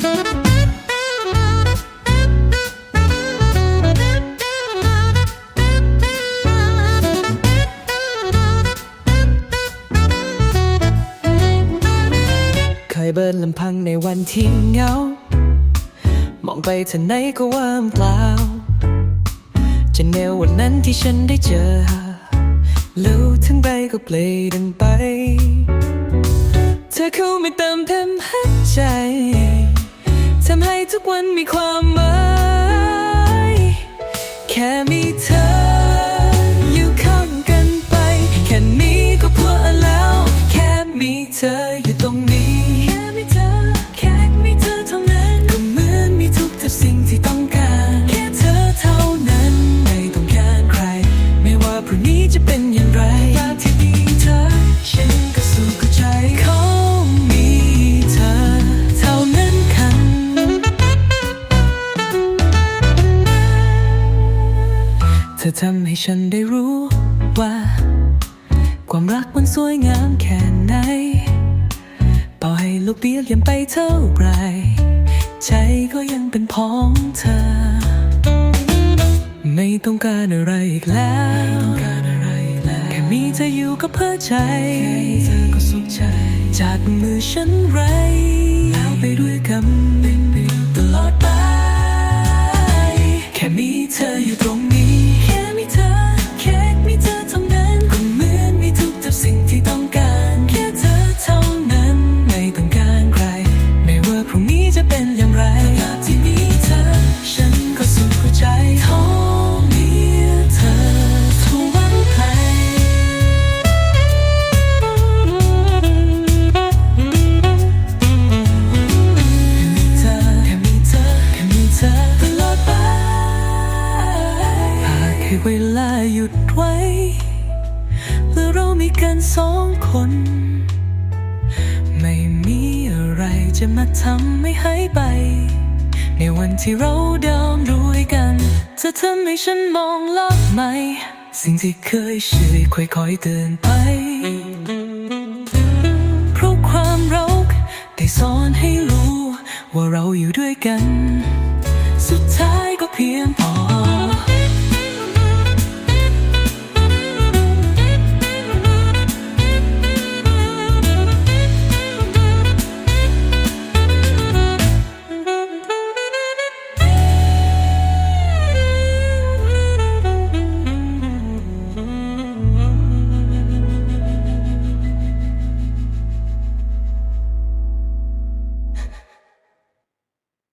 เคยเบินลำพังในวันที่เหงา มองไปทางไหนก็ว่างเปล่าจะแนววันนั้นที่ฉันได้เจอแล้วทั้งใบก็เปลี่ยนไป เธอเข้ามาเติมเต็มหัวใจ ทำให้ทุกวันมีความหมาย เธอทำให้ฉันได้รู้ว่า ความรักมันสวยงามแค่ไหนต่อให้โลกเบี้ยเลี่ยนไปเท่าไหรใจก็ยังเป็นพ้องเธอ ไม่ต้องการอะไรอีกแล้วแค่มีเธออยู่ก็เพื่อใจเธอก็สุขใจจากมือฉันไรแล้วไปด้วยกัน ให้เวลาหยุดไว้เมื่อเรามีกันสองคน ไม่มีอะไรจะมาทำให้หายไป ในวันที่เราเดินด้วยกันจะทำให้ฉันมองโลกใหม สิ่งที่เคยเชื่อค่อยๆเตือนไป เพราะความรักได้สอนให้รู้ ว่าเราอยู่ด้วยกัน สุดท้ายก็เพียงพอ